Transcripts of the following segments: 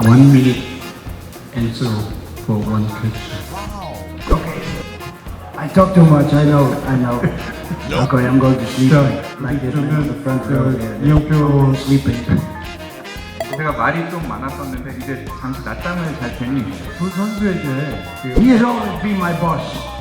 one minute answer for one question. I talk too much. I know. I know. Okay, I'm going to sleep 자, like this on the front 저 row here. 이영표 sleeping. 제가 말이 좀 많았었는데 이제 잠시 낮잠을 잘 테니 두 선수에게 그 He has always been my boss.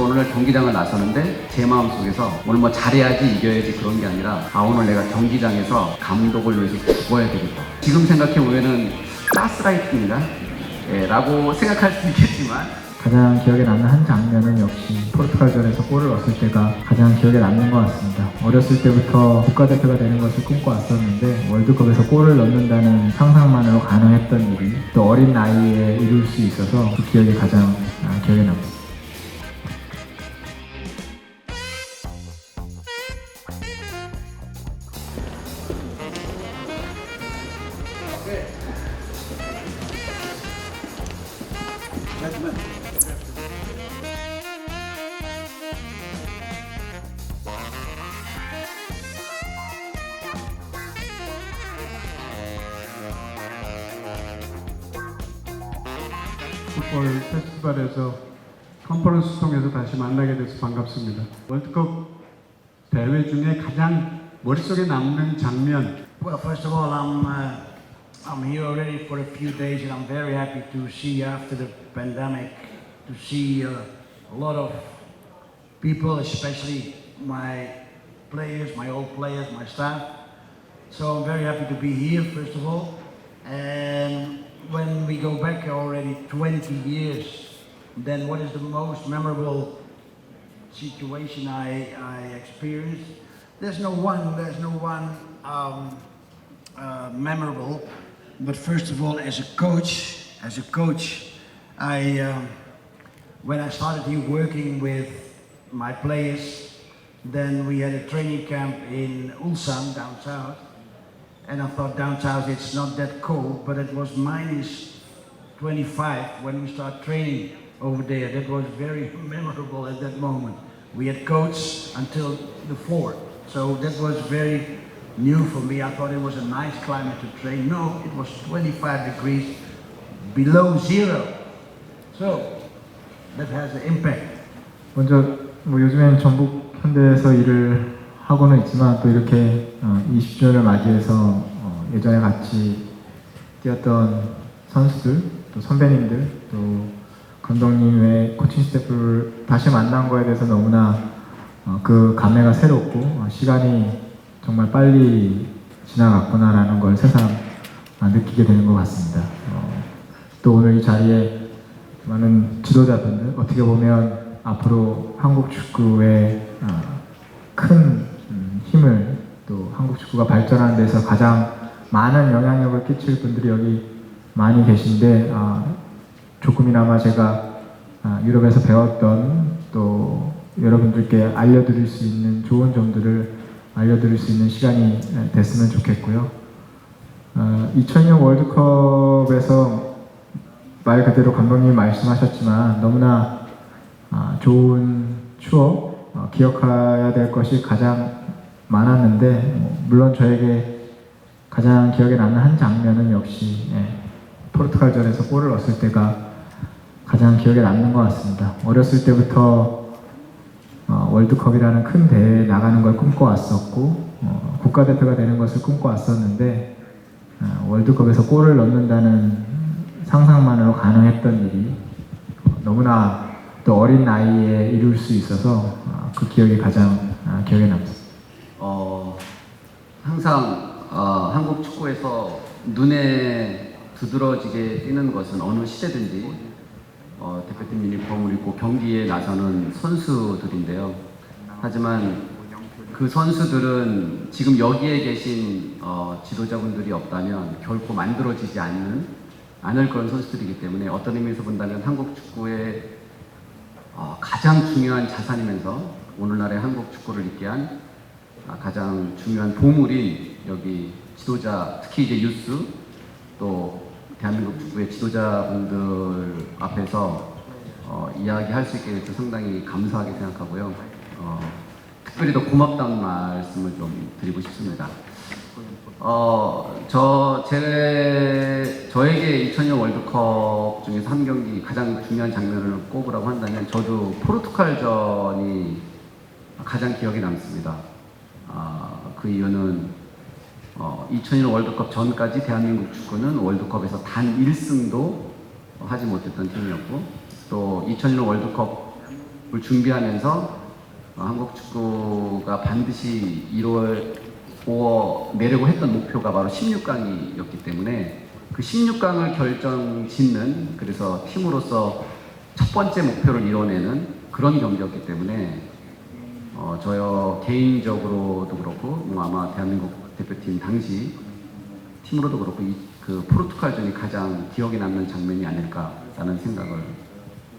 제가 오늘 경기장을 나서는데 제 마음속에서 오늘 뭐 잘해야지 이겨야지 그런 게 아니라 아 오늘 내가 경기장에서 감독을 위해서 죽어야 되겠다 지금 생각해보면은 가스라이팅인가? 예, 라고 생각할 수 있겠지만 가장 기억에 남는 한 장면은 역시 포르투갈전에서 골을 넣었을 때가 가장 기억에 남는 것 같습니다. 어렸을 때부터 국가대표가 되는 것을 꿈꿔왔었는데 월드컵에서 골을 넣는다는 상상만으로 가능했던 일이 또 어린 나이에 이룰 수 있어서 그 기억이 가장 아, 기억에 남습니다. A lot of people, especially my players, my old players, my staff. So I'm very happy to be here, first of all. And when we go back already 20 years, then what is the most memorable situation I, I experienced? There's no one, there's no one um, uh, memorable. But first of all, as a coach, as a coach, I um, when I started working with my players, then we had a training camp in Ulsan down south, and I thought down south it's not that cold, but it was minus 25 when we start training over there. That was very memorable at that moment. We had coats until the floor, so that was very new for me. I thought it was a nice climate to train. No, it was 25 degrees below zero. So 먼저 뭐 요즘엔 전북 현대에서 일을 하고는 있지만 또 이렇게 어, 20주년을 맞이해서 어, 예전에 같이 뛰었던 선수들 또 선배님들 또 감독님 외 코칭 스태프를 다시 만난 거에 대해서 너무나 어, 그 감회가 새롭고 어, 시간이 정말 빨리 지나갔구나라는 걸 새삼 아, 느끼게 되는 것 같습니다. 어, 또 오늘 이 자리에 많은 지도자분들 어떻게 보면 앞으로 한국 축구에 아, 큰 음, 힘을 또 한국 축구가 발전하는 데서 가장 많은 영향력을 끼칠 분들이 여기 많이 계신데 아, 조금이나마 제가 아, 유럽에서 배웠던 또 여러분들께 알려드릴 수 있는 좋은 점들을 알려드릴 수 있는 시간이 됐으면 좋겠고요. 어, 2002년 월드컵에서 말 그대로 감독님이 말씀하셨지만 너무나 아, 좋은 추억, 어, 기억해야 될 것이 가장 많았는데 뭐, 물론 저에게 가장 기억에 남는 한 장면은 역시 예, 포르투갈전에서 골을 넣었을 때가 가장 기억에 남는 것 같습니다. 어렸을 때부터 어, 월드컵이라는 큰 대회에 나가는 걸 꿈꿔왔었고 어, 국가대표가 되는 것을 꿈꿔왔었는데 어, 월드컵에서 골을 넣는다는 상상만으로 가능했던 일이 너무나 또 어린 나이에 이룰 수 있어서 어, 그 기억이 가장 아, 기억에 남습니다. 어, 항상 어, 한국 축구에서 눈에 두드러지게 띄는 것은 어느 시대든지 어, 대표팀 유니폼을 입고 경기에 나서는 선수들인데요. 하지만 그 선수들은 지금 여기에 계신 어, 지도자분들이 없다면 결코 만들어지지 않는 않을 그런 선수들이기 때문에 어떤 의미에서 본다면 한국 축구의 어, 가장 중요한 자산이면서 오늘날의 한국 축구를 있게 한 아, 가장 중요한 보물인 여기 지도자 특히 이제 유스 또 대한민국 축구의 지도자분들 앞에서 어, 이야기할 수 있게 돼서 상당히 감사하게 생각하고요. 어, 특별히 더 고맙다는 말씀을 좀 드리고 싶습니다. 어, 저, 제 저에게 2002년 월드컵 중에서 한 경기 가장 중요한 장면을 꼽으라고 한다면 저도 포르투갈전이 가장 기억에 남습니다. 아, 그 이유는 어, 2002년 월드컵 전까지 대한민국 축구는 월드컵에서 단 1승도 하지 못했던 팀이었고 또 2002년 월드컵을 준비하면서 어, 한국 축구가 반드시 이 루어 내려고 했던 목표가 바로 16강이었기 때문에 그 16강을 결정 짓는 그래서 팀으로서 첫 번째 목표를 이뤄내는 그런 경기였기 때문에 어, 저요 개인적으로도 그렇고 뭐 아마 대한민국 대표팀 당시 팀으로도 그렇고 이, 그 포르투갈전이 가장 기억에 남는 장면이 아닐까라는 생각을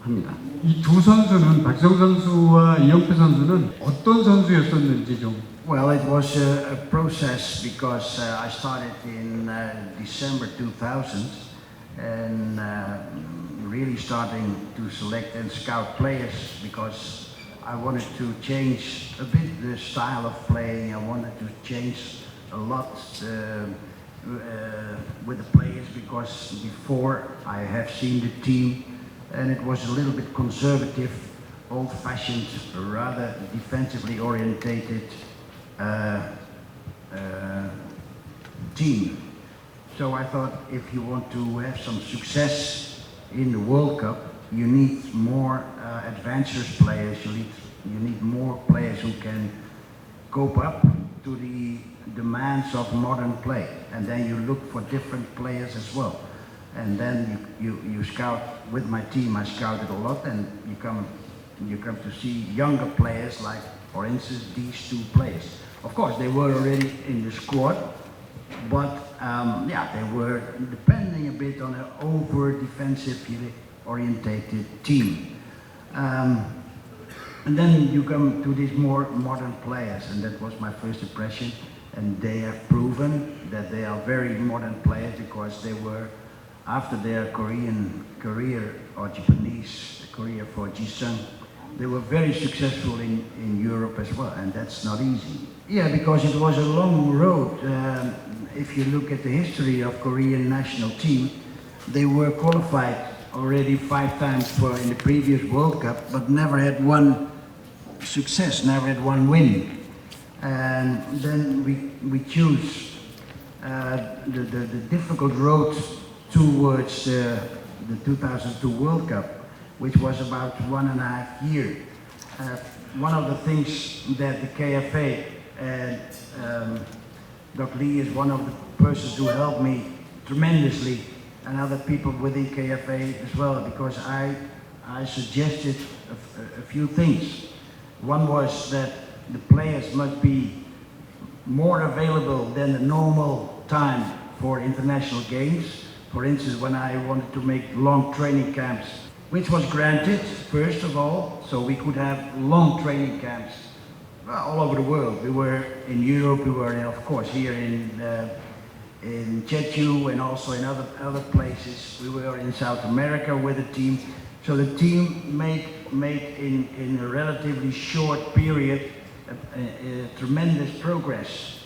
합니다. 이 두 선수는 박지성 선수와 이영표 선수는 어떤 선수였었는지 좀 Well, it was a, a process because uh, I started in uh, December 2000 and uh, really starting to select and scout players because I wanted to change a bit the style of playing. I wanted to change a lot uh, uh, with the players because before I have seen the team and it was a little bit conservative, old-fashioned, rather defensively orientated team. So I thought if you want to have some success in the World Cup, you need more uh, adventurous players. You need you need more players who can cope up to the demands of modern play. And then you look for different players as well. And then you, you, you scout with my team. I scouted a lot, and you come you come to see younger players like, for instance, these two players. Of course, they were already in the squad, but um, yeah, they were depending a bit on an over defensively orientated team. Um, and then you come to these more modern players, and that was my first impression. And they have proven that they are very modern players because they were, after their Korean career or Japanese career for Jisung, they were very successful in, in Europe as well, and that's not easy. Yeah, because it was a long road. Um, if you look at the history of Korean national team, they were qualified already five times for in the previous World Cup, but never had one success, never had one win. And then we, we choose uh, the, the, the difficult road towards uh, the 2002 World Cup, which was about one and a half year. Uh, one of the things that the KFA and um, Doc Lee is one of the persons who helped me tremendously, and other people within KFA as well, because I, I suggested a- a few things. One was that the players must be more available than the normal time for international games. For instance, when I wanted to make long training camps, which was granted, first of all, so we could have long training camps uh, all over the world. We were in Europe, we were, of course, here in, uh, in Jeju and also in other, other places. We were in South America with the team. So the team made, made in, in a relatively short period a, a- a tremendous progress.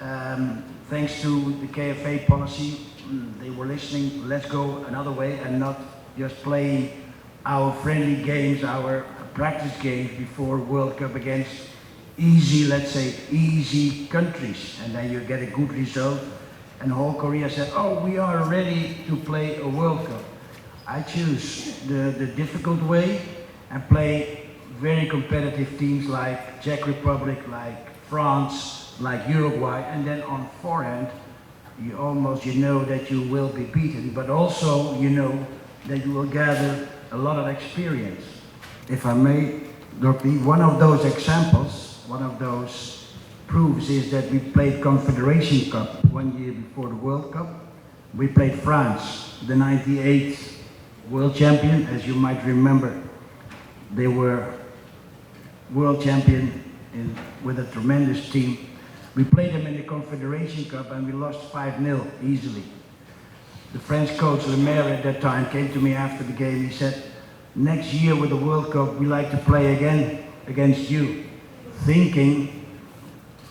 Um, thanks to the KFA policy, mm, they were listening, let's go another way and not just play our friendly games, our practice games before World Cup against easy, let's say, easy countries. And then you get a good result. And whole Korea said, oh, we are ready to play a World Cup. I choose the, the difficult way and play very competitive teams like Czech Republic, like France, like Uruguay, and then on forehand, you almost you know that you will be beaten, but also you know that you will gather a lot of experience. If I may, Dr. Lee, one of those examples, one of those proofs is that we played Confederation Cup one year before the World Cup. We played France, the 98 world champion, as you might remember. They were world champion in, with a tremendous team. We played them in the Confederation Cup and we lost 5-0 easily. The French coach Lemaire at that time came to me after the game. He said, next year with the World Cup, we like to play again against you. Thinking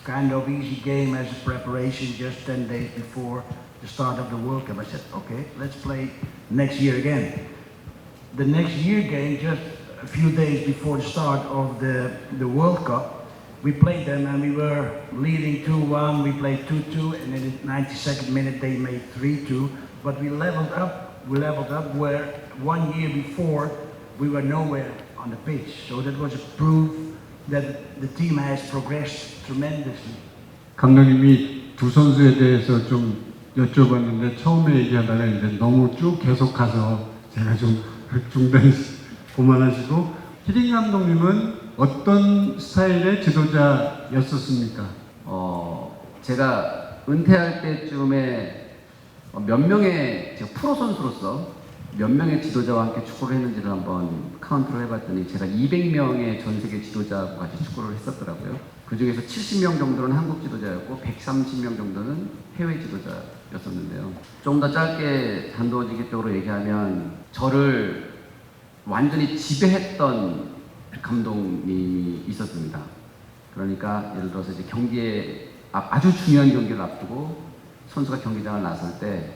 kind of easy game as a preparation just 10 days before the start of the World Cup. I said, okay, let's play next year again. The next year game, just a few days before the start of the, the World Cup, we played them and we were leading 2-1, we played 2-2, and in the 92nd minute they made 3-2, but we leveled up, we leveled up where one year before we were nowhere on the pitch. So that was a proof that the team has progressed tremendously. 감독님이 두 선수에 대해서 좀 여쭤봤는데 처음에 얘기하다가 이제 너무 쭉 계속 가서 제가 좀 중단 고만하시고 히딩 감독님은 어떤 스타일의 지도자였었습니까? 어, 제가 은퇴할 때쯤에 어, 몇 명의 제가 프로 선수로서 몇 명의 지도자와 함께 축구를 했는지를 한번 카운트를 해봤더니 제가 200명의 전 세계 지도자와 같이 축구를 했었더라고요. 그 중에서 70명 정도는 한국 지도자였고 130명 정도는 해외 지도자였었는데요. 좀 더 짧게 단도직입적으로 얘기하면 저를 완전히 지배했던 감독님이 있었습니다. 그러니까 예를 들어서 이제 경기에 아- 아주 중요한 경기를 앞두고 선수가 경기장을 나설 때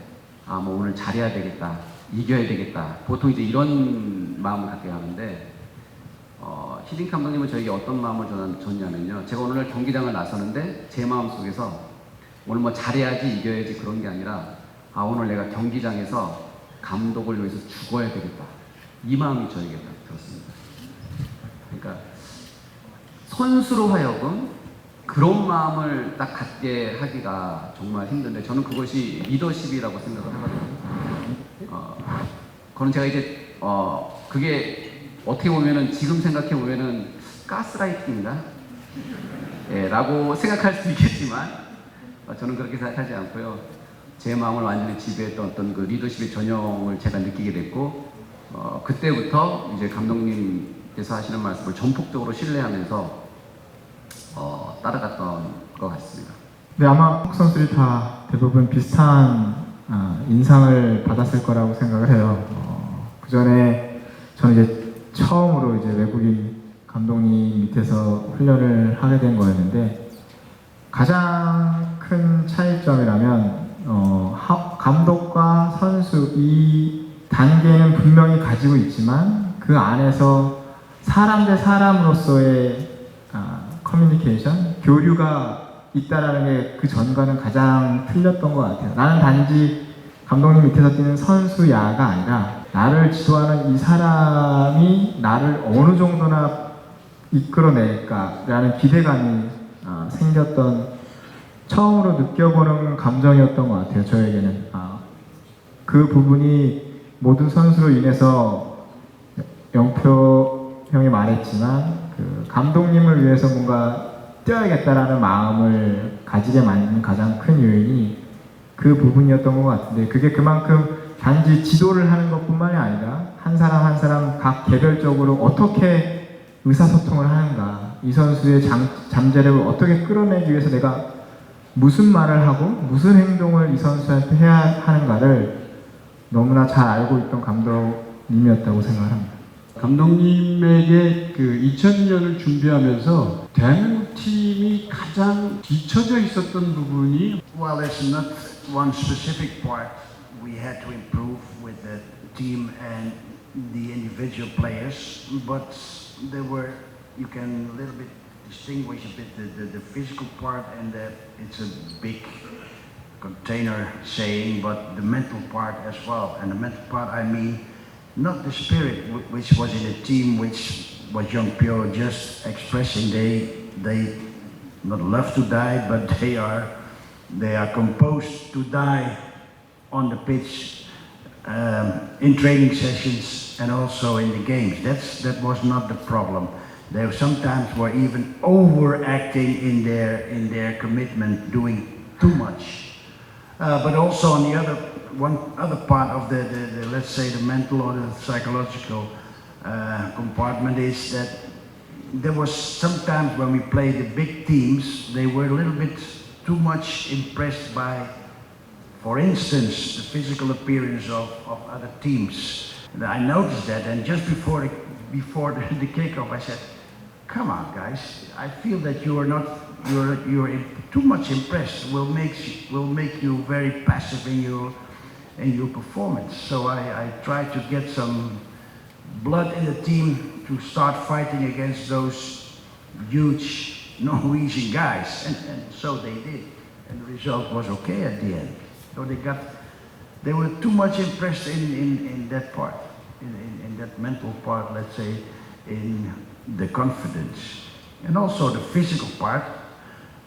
아 뭐 오늘 잘해야 되겠다 이겨야 되겠다 보통 이제 이런 마음을 갖게 하는데 어, 히딩 감독님은 저에게 어떤 마음을 줬- 줬냐면요 제가 오늘 경기장을 나서는데 제 마음 속에서 오늘 뭐 잘해야지 이겨야지 그런 게 아니라 아 오늘 내가 경기장에서 감독을 위해서 죽어야 되겠다 이 마음이 저에게 딱 들었습니다. 그러니까 선수로 하여금 그런 마음을 딱 갖게 하기가 정말 힘든데 저는 그것이 리더십이라고 생각을 하거든요. 어, 그건 제가 이제 어, 그게 어떻게 보면은 지금 생각해 보면은 가스라이팅인가? 예, 라고 생각할 수 있겠지만 어, 저는 그렇게 생각하지 않고요. 제 마음을 완전히 지배했던 어떤 그 리더십의 전형을 제가 느끼게 됐고 어, 그때부터 이제 감독님께서 하시는 말씀을 전폭적으로 신뢰하면서 어, 따라갔던 것 같습니다. 네, 아마 한국 선수들이 다 대부분 비슷한 아, 인상을 받았을 거라고 생각을 해요. 어, 그 전에 저는 이제 처음으로 이제 외국인 감독님 밑에서 훈련을 하게 된 거였는데 가장 큰 차이점이라면 어, 하- 감독과 선수 이 단계는 분명히 가지고 있지만 그 안에서 사람 대 사람으로서의 아, 커뮤니케이션, 교류가 있다라는 게 그 전과는 가장 틀렸던 것 같아요. 나는 단지 감독님 밑에서 뛰는 선수야가 아니라 나를 지도하는 이 사람이 나를 어느 정도나 이끌어낼까라는 기대감이 아, 생겼던 처음으로 느껴보는 감정이었던 것 같아요. 저에게는 아, 그 부분이 모든 선수로 인해서 영표 형이 말했지만 그 감독님을 위해서 뭔가 뛰어야겠다라는 마음을 가지게 만든 가장 큰 요인이 그 부분이었던 것 같은데 그게 그만큼 단지 지도를 하는 것뿐만이 아니라 한 사람 한 사람 각 개별적으로 어떻게 의사소통을 하는가 이 선수의 잠, 잠재력을 어떻게 끌어내기 위해서 내가 무슨 말을 하고 무슨 행동을 이 선수한테 해야 하는가를 너무나 잘 알고 있던 감독님이었다고 생각합니다. 감독님에게 그 2002년을 준비하면서 대한민국 팀이 가장 뒤처져 있었던 부분이 Well, there's not one specific part we had to improve with the team and the individual players, but there were, you can a little bit distinguish a bit the, the, the physical part and the, it's a big container saying, but the mental part as well. And the mental part, I mean, not the spirit which was in the team, which was young Pure just expressing. They, they not love to die, but they are, they are composed to die on the pitch um, in training sessions and also in the games. That's, that was not the problem. They sometimes were even overacting in their, in their commitment, doing too much. Uh, but also on the other, one other part of the, the, the let's say the mental or the psychological uh, compartment is that there was sometimes when we played the big teams, they were a little bit too much impressed by for instance, the physical appearance of, of other teams. And I noticed that, and just before the, before the, the kickoff, I said, "Come on, guys! I feel that you are not you're you're too much impressed will make will make you very passive in your in your performance. So I, I try to get some blood in the team to start fighting against those huge Norwegian guys, and, and so they did, and the result was okay at the end. So they got they were too much impressed in, in, in that part, in, in, in that mental part, let's say, in the confidence. And also the physical part,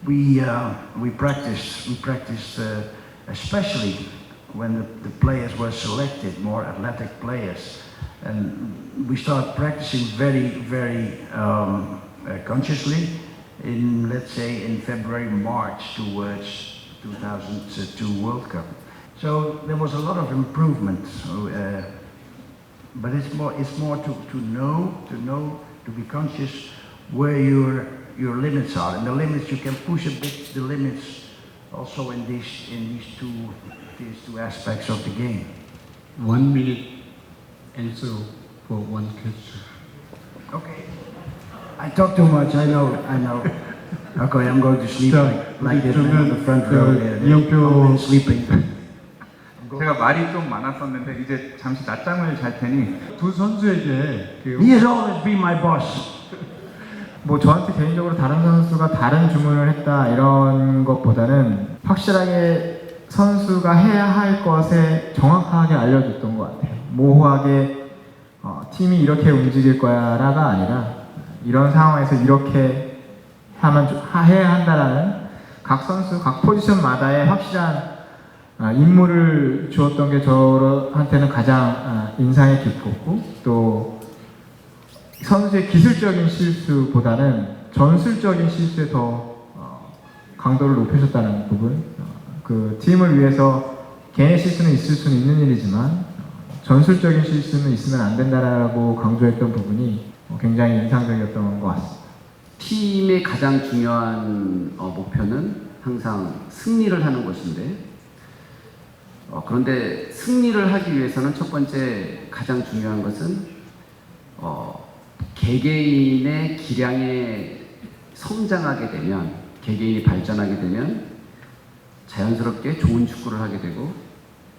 we, uh, we practiced, we practiced uh, especially when the, the players were selected, more athletic players. And we started practicing very, very um, uh, consciously in, let's say, in February, March towards 2002 World Cup. So there was a lot of improvement, uh, but it's more it's more to, to know to know to be conscious where your your limits are, and the limits you can push a bit the limits also in these in these two these two aspects of the game. One minute answer for one question. Okay, I talk too much. I know. I know. Okay, I'm going to sleep 자, like, like this man on the front 저 row there. I'm sleeping. 제가 말이 좀 많았었는데 이제 잠시 낮잠을 잘 테니 두 선수에게 그 He has always been my boss. 뭐 저한테 개인적으로 다른 선수가 다른 주문을 했다 이런 것보다는 확실하게 선수가 해야 할 것에 정확하게 알려줬던 것 같아요. 모호하게 어, 팀이 이렇게 움직일 거야라가 아니라 이런 상황에서 이렇게 하면 해야 한다라는 각 선수 각 포지션마다의 확실한 아, 임무를 주었던 게 저한테는 가장 아, 인상이 깊었고 또 선수의 기술적인 실수보다는 전술적인 실수에 더 어, 강도를 높이셨다는 부분. 어, 그 팀을 위해서 개인의 실수는 있을 수는 있는 일이지만 어, 전술적인 실수는 있으면 안 된다라고 강조했던 부분이 어, 굉장히 인상적이었던 것 같습니다. 팀의 가장 중요한 어, 목표는 항상 승리를 하는 것인데 어, 그런데 승리를 하기 위해서는 첫 번째 가장 중요한 것은 어, 개개인의 기량에 성장하게 되면 개개인이 발전하게 되면 자연스럽게 좋은 축구를 하게 되고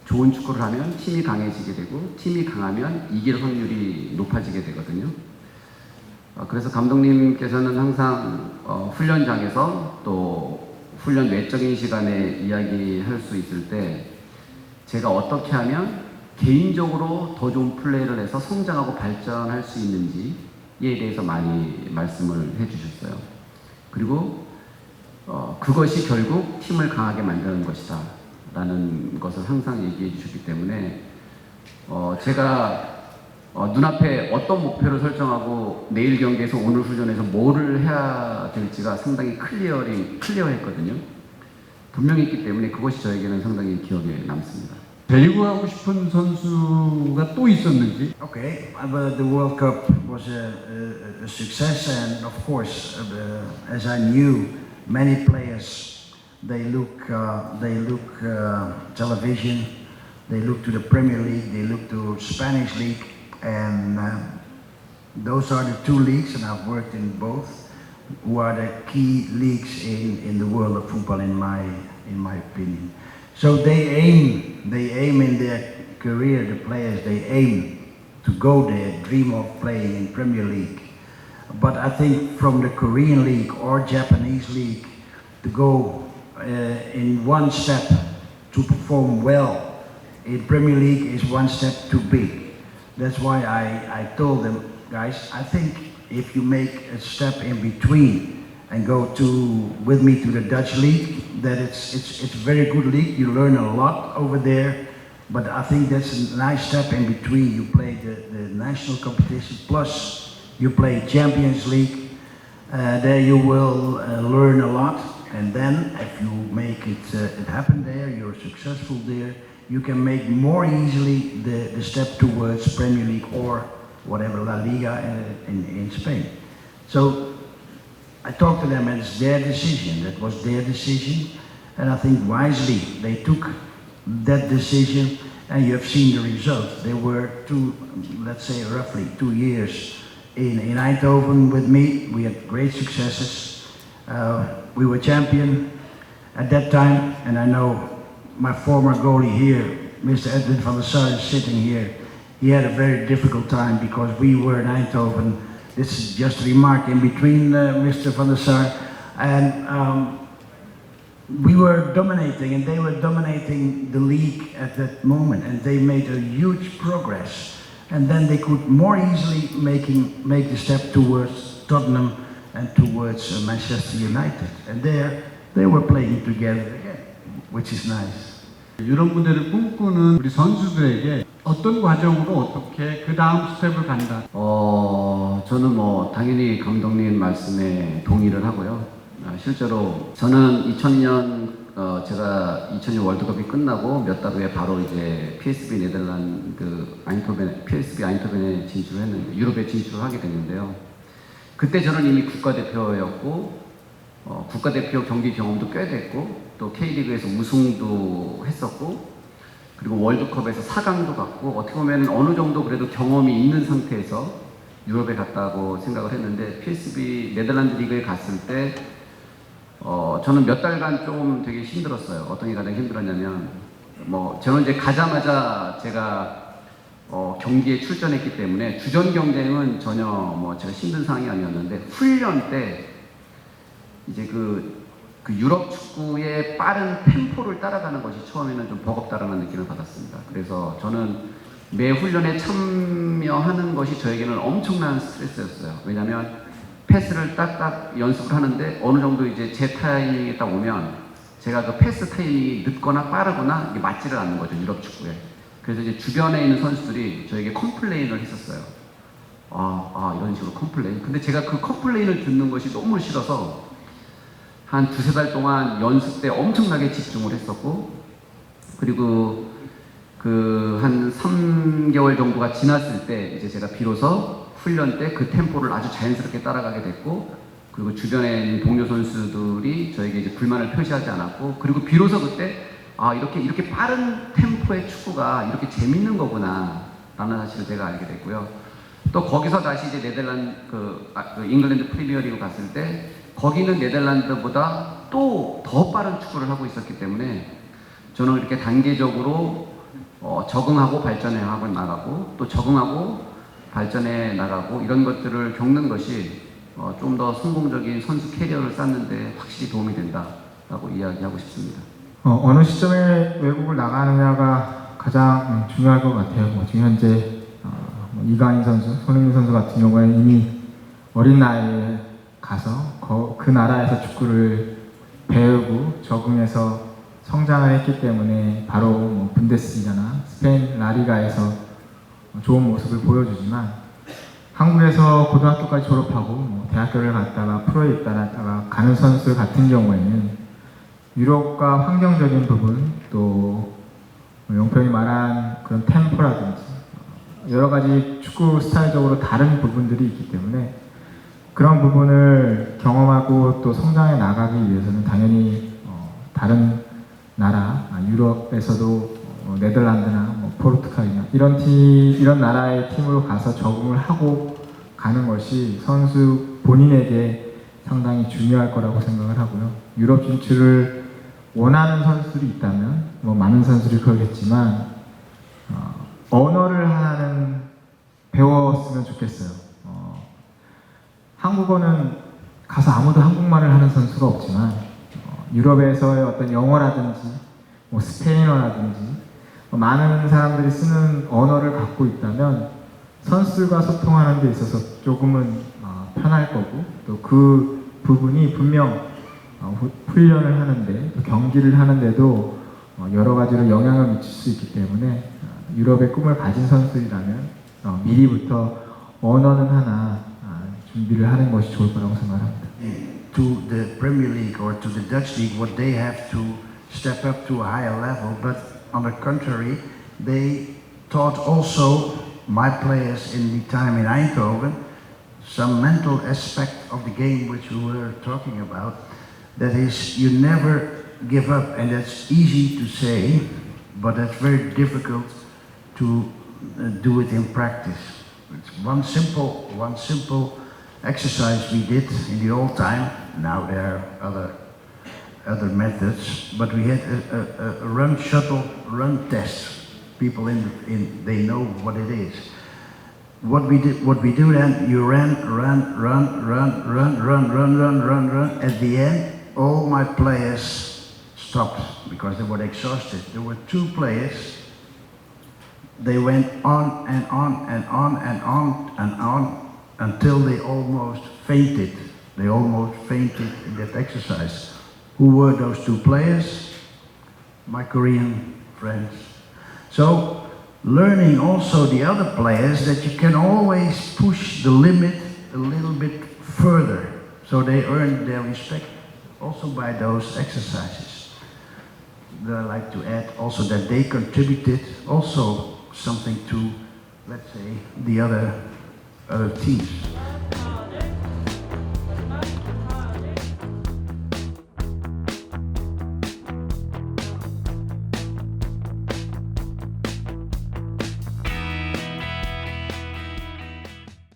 좋은 축구를 하면 팀이 강해지게 되고 팀이 강하면 이길 확률이 높아지게 되거든요. 어, 그래서 감독님께서는 항상 어, 훈련장에서 또 훈련 외적인 시간에 이야기할 수 있을 때 제가 어떻게 하면 개인적으로 더 좋은 플레이를 해서 성장하고 발전할 수 있는지에 대해서 많이 말씀을 해주셨어요. 그리고 어, 그것이 결국 팀을 강하게 만드는 것이다. 라는 것을 항상 얘기해 주셨기 때문에 어, 제가 어, 눈앞에 어떤 목표를 설정하고 내일 경기에서 오늘 훈련에서 뭐를 해야 될지가 상당히 클리어링, 클리어했거든요. 분명히 있기 때문에 그것이 저에게는 상당히 기억에 남습니다. 데리고 가고 싶은 선수가 또 있었는지 Okay, but the World Cup was a, a, a success, and of course, uh, as I knew, many players they look uh, they look uh, television, they look to the Premier League, they look to Spanish league, and uh, those are the two leagues, and I've worked in both, who are the key leagues in, in the world of football, in my in my opinion. So they aim, they aim in their career, the players, they aim to go there, dream of playing in Premier League. But I think from the Korean league or Japanese league to go uh, in one step to perform well in Premier League is one step too big. That's why I, I told them, guys, I think if you make a step in between and go to with me to the Dutch league, that it's it's it's a very good league. You learn a lot over there. But I think that's a nice step in between. You play the, the national competition plus you play Champions League. Uh, there you will uh, learn a lot, and then if you make it, uh, it happen there, you're successful there, you can make more easily the, the step towards Premier League or whatever La Liga uh, in, in Spain. So I talked to them, and it's their decision. That was their decision, and I think wisely they took that decision, and you have seen the results. They were two, let's say roughly two years in, in Eindhoven with me. We had great successes. Uh, we were champion at that time, and I know my former goalie here, Mr. Edwin van der Sar, is sitting here. He had a very difficult time because we were in Eindhoven. This is just a remark in between uh, Mr. van der Sar. And um, we were dominating and they were dominating the league at that moment and they made a huge progress and then they could more easily making, make the step towards Tottenham and towards uh, Manchester United and there they were playing together again which is nice 유럽 무대를 꿈꾸는 우리 선수들에게 어떤 과정으로 어떻게 그 다음 스텝을 간다. 어, 저는 뭐 당연히 감독님 말씀에 동의를 하고요. 아, 실제로 저는 2000년 어, 제가 2000년 월드컵이 끝나고 몇 달 후에 바로 이제 PSV 네덜란드 아인토벤 PSV 아인토벤에 진출을 했는데 유럽에 진출을 하게 됐는데요. 그때 저는 이미 국가대표였고 어, 국가대표 경기 경험도 꽤 됐고 또 K리그에서 우승도 했었고 그리고 월드컵에서 4강도 갔고 어떻게 보면 어느 정도 그래도 경험이 있는 상태에서 유럽에 갔다고 생각을 했는데 PSV 네덜란드 리그에 갔을 때 어, 저는 몇 달간 좀 되게 힘들었어요. 어떤 게 가장 힘들었냐면 뭐 저는 이제 가자마자 제가 어, 경기에 출전했기 때문에 주전 경쟁은 전혀 뭐 제가 힘든 상황이 아니었는데 훈련 때 이제 그, 그 유럽 축구의 빠른 템포를 따라가는 것이 처음에는 좀 버겁다라는 느낌을 받았습니다. 그래서 저는 매 훈련에 참여하는 것이 저에게는 엄청난 스트레스였어요. 왜냐하면 패스를 딱딱 연습을 하는데 어느 정도 이제 제 타이밍에 딱 오면 제가 그 패스 타이밍이 늦거나 빠르거나 이게 맞지를 않는 거죠 유럽 축구에. 그래서 이제 주변에 있는 선수들이 저에게 컴플레인을 했었어요. 아, 아 이런 식으로 컴플레인. 근데 제가 그 컴플레인을 듣는 것이 너무 싫어서 한 두세 달 동안 연습 때 엄청나게 집중을 했었고 그리고 그 한 3개월 정도가 지났을 때 이제 제가 비로소 훈련 때 그 템포를 아주 자연스럽게 따라가게 됐고 그리고 주변에 있는 동료 선수들이 저에게 이제 불만을 표시하지 않았고 그리고 비로소 그때 아 이렇게 이렇게 빠른 템포의 축구가 이렇게 재밌는 거구나 라는 사실을 제가 알게 됐고요. 또 거기서 다시 이제 네덜란드 그, 아, 그 잉글랜드 프리미어리그 갔을 때 거기는 네덜란드보다 또 더 빠른 축구를 하고 있었기 때문에 저는 이렇게 단계적으로 어, 적응하고 발전해 하고 나가고 또 적응하고 발전해 나가고 이런 것들을 겪는 것이 어, 좀 더 성공적인 선수 캐리어를 쌓는데 확실히 도움이 된다라고 이야기하고 싶습니다. 어, 어느 시점에 외국을 나가느냐가 가장 음, 중요할 것 같아요. 뭐 지금 현재 어, 뭐 이강인 선수, 손흥민 선수 같은 경우에는 이미 어린 나이에 가서 거- 그 나라에서 축구를 배우고 적응해서 성장을 했기 때문에 바로 뭐 분데스리가나 스페인 라리가에서 좋은 모습을 보여주지만 한국에서 고등학교까지 졸업하고 뭐 대학교를 갔다가 프로에 있다가 가는 선수 같은 경우에는 유럽과 환경적인 부분 또 용평이 말한 그런 템포라든지 여러 가지 축구 스타일적으로 다른 부분들이 있기 때문에 그런 부분을 경험하고 또 성장해 나가기 위해서는 당연히 어, 다른 나라 아, 유럽에서도 어, 네덜란드나 뭐 포르투갈이나 이런 팀 이런 나라의 팀으로 가서 적응을 하고 가는 것이 선수 본인에게 상당히 중요할 거라고 생각을 하고요. 유럽 진출을 원하는 선수들이 있다면 뭐 많은 선수들이 그러겠지만 어, 언어를 하나는 배웠으면 좋겠어요. 어, 한국어는 가서 아무도 한국말을 하는 선수가 없지만 어, 유럽에서의 어떤 영어라든지 뭐 스페인어라든지 뭐 많은 사람들이 쓰는 언어를 갖고 있다면 선수들과 소통하는 데 있어서 조금은 어, 편할 거고 또 그 부분이 분명 어, 후- 훈련을 하는데 또 경기를 하는데도 어, 여러 가지로 영향을 미칠 수 있기 때문에 어, 유럽의 꿈을 가진 선수이라면 어, 미리부터 언어는 하나 아, 준비를 하는 것이 좋을 거라고 생각합니다. to the Premier League or to the Dutch League, what they have to step up to a higher level. But on the contrary, they taught also my players in the time in Eindhoven some mental aspect of the game which we were talking about. That is, you never give up, and that's easy to say, but that's very difficult to uh, do it in practice. It's one simple, one simple exercise we did in the old time Now there are other other methods, but we had a, a, a run shuttle run test. People in, in they know what it is. What we did, what we do then, you ran, run, run, run, run, run, run, run, run, run. At the end, all my players stopped because they were exhausted. There were two players. They went on and on and on and on and on until they almost fainted. They almost fainted in that exercise. Who were those two players? My Korean friends. So, learning also the other players that you can always push the limit a little bit further. So they earn their respect also by those exercises. That I like to add also that they contributed also something to, let's say, the other other teams.